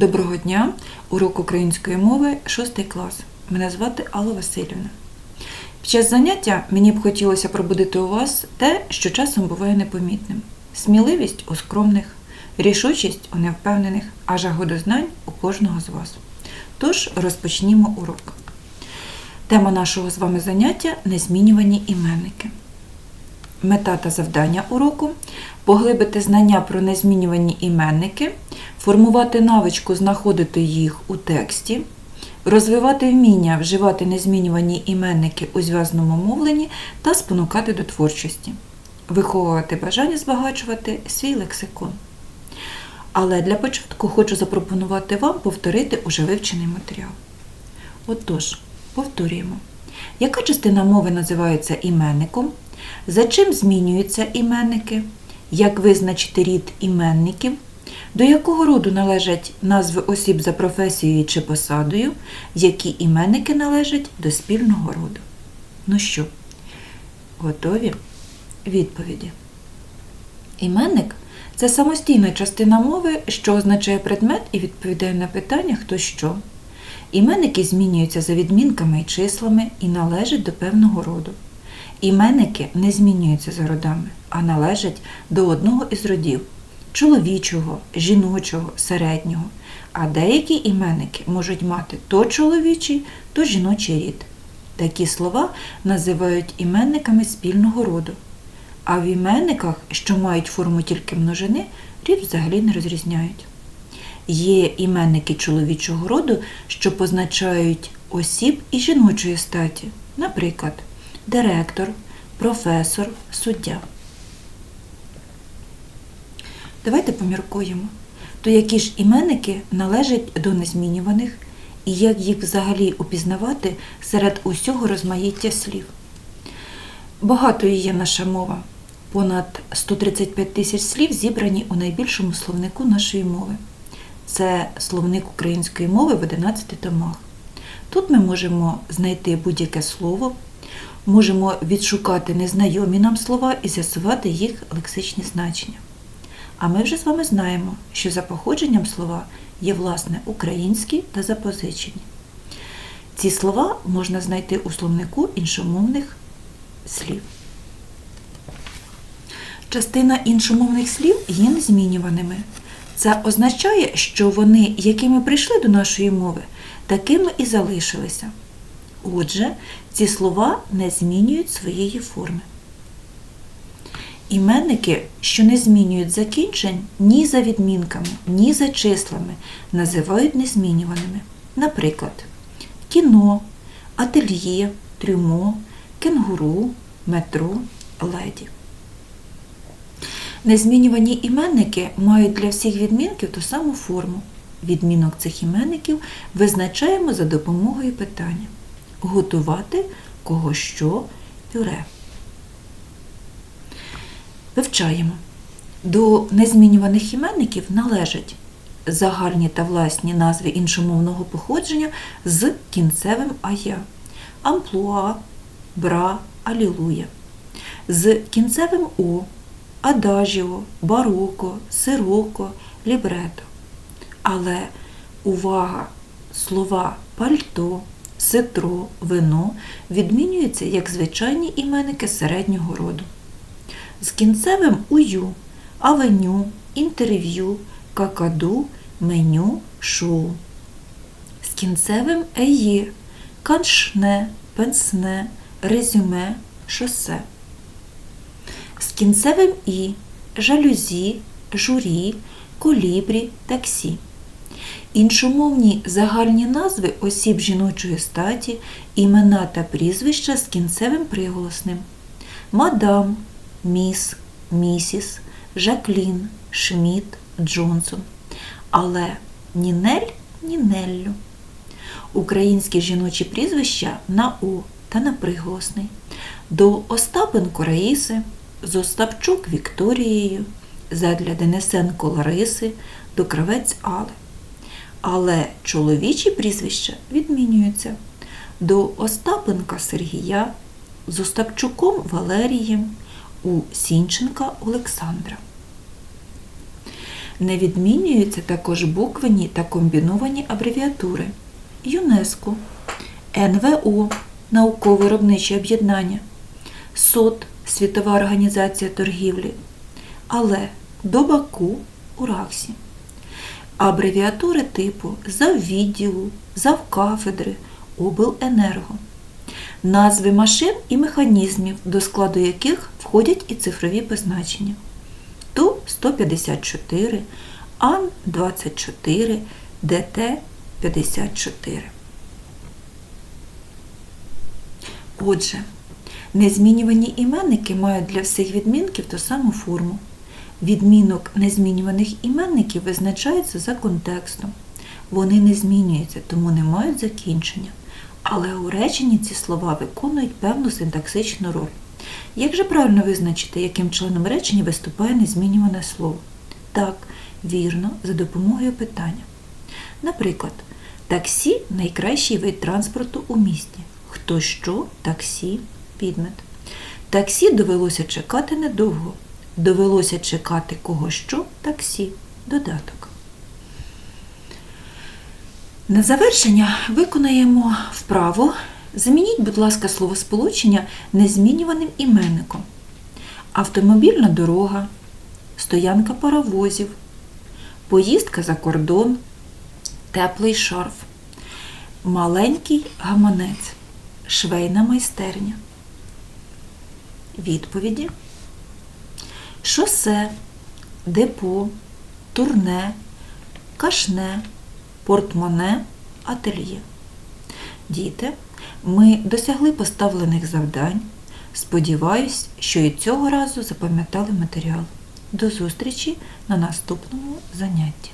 Доброго дня! Урок української мови, 6 клас. Мене звати Алла Васильівна. Під час заняття мені б хотілося пробудити у вас те, що часом буває непомітним: сміливість у скромних, рішучість у невпевнених, а жагу до знань у кожного з вас. Тож розпочнімо урок. Тема нашого з вами заняття незмінювані іменники. Мета та завдання уроку поглибити знання про незмінювані іменники, формувати навичку знаходити їх у тексті, розвивати вміння вживати незмінювані іменники у зв'язному мовленні та спонукати до творчості, виховувати бажання збагачувати свій лексикон. Але для початку хочу запропонувати вам повторити уже вивчений матеріал. Отож, повторюємо. Яка частина мови називається іменником? За чим змінюються іменники? Як визначити рід іменників? До якого роду належать назви осіб за професією чи посадою? Які іменники належать до спільного роду? Ну що, готові? Відповіді. Іменник це самостійна частина мови, що означає предмет і відповідає на питання хто що. Іменники змінюються за відмінками і числами і належать до певного роду. Іменники не змінюються за родами, а належать до одного із родів чоловічого, жіночого, середнього. А деякі іменники можуть мати то чоловічий, то жіночий рід. Такі слова називають іменниками спільного роду. А в іменниках, що мають форму тільки множини, рід взагалі не розрізняють. Є іменники чоловічого роду, що позначають осіб і жіночої статі, наприклад, директор, професор, суддя. Давайте поміркуємо, то які ж іменники належать до незмінюваних і як їх взагалі упізнавати серед усього розмаїття слів. Багатою є наша мова. Понад 135 тисяч слів зібрані у найбільшому словнику нашої мови. Це словник української мови в 11 томах. Тут ми можемо знайти будь-яке слово, можемо відшукати незнайомі нам слова і з'ясувати їх лексичні значення. А ми вже з вами знаємо, що за походженням слова є власне українські та запозичені. Ці слова можна знайти у словнику іншомовних слів. Частина іншомовних слів є незмінюваними. Це означає, що вони, якими прийшли до нашої мови, такими і залишилися. Отже, ці слова не змінюють своєї форми. Іменники, що не змінюють закінчень ні за відмінками, ні за числами, називають незмінюваними. Наприклад, кіно, ательє, трюмо, кенгуру, метро, леді. Незмінювані іменники мають для всіх відмінків ту саму форму. Відмінок цих іменників визначаємо за допомогою питання готувати кого що пюре. Вивчаємо. До незмінюваних іменників належать загальні та власні назви іншомовного походження з кінцевим ая, амплуа, бра, алілуя, з кінцевим о, адажіо, бароко, сироко, лібрето. Але увага, слова пальто, ситро, вино відмінюються як звичайні іменники середнього роду. З кінцевим ую, авеню, інтерв'ю, какаду, меню, шоу. З кінцевим еє, каншне, пенсне, резюме, шосе. З кінцевим і, жалюзі, журі, колібрі, таксі. Іншомовні загальні назви осіб жіночої статі, імена та прізвища з кінцевим приголосним. Мадам, міс, місіс, Жаклін, Шміт, Джонсон. Але Нінель Нінеллю. Українські жіночі прізвища на О та на приголосний. До Остапенко Раїси, з Остапчук Вікторією, задля Денисенко Лариси, до Кравець Али. Але чоловічі прізвища відмінюються до Остапенка Сергія, з Остапчуком Валерієм, у Сінченка Олександра. Не відмінюються також буквені та комбіновані абревіатури ЮНЕСКО, НВО науково-виробниче об'єднання, СОТ Світова організація торгівлі, але до Баку у РАКСі. Абревіатури типу заввідділу, завкафедри, обленерго. Назви машин і механізмів, до складу яких входять і цифрові позначення. Ту-154, Ан-24, ДТ-54. Отже, незмінювані іменники мають для всіх відмінків ту саму форму. Відмінок незмінюваних іменників визначається за контекстом. Вони не змінюються, тому не мають закінчення. Але у реченні ці слова виконують певну синтаксичну роль. Як же правильно визначити, яким членом речення виступає незмінюване слово? Так, вірно, за допомогою питання. Наприклад, таксі найкращий вид транспорту у місті. Хто що, таксі, підмет. Таксі довелося чекати недовго. Довелося чекати кого що, таксі, додаток. На завершення виконаємо вправу. Замініть, будь ласка, словосполучення незмінюваним іменником. Автомобільна дорога, стоянка паровозів, поїздка за кордон, теплий шарф, маленький гаманець, швейна майстерня. Відповіді. Шосе, депо, турне, кашне, портмоне, ательє. Діти, ми досягли поставлених завдань. Сподіваюсь, що і цього разу запам'ятали матеріал. До зустрічі на наступному занятті.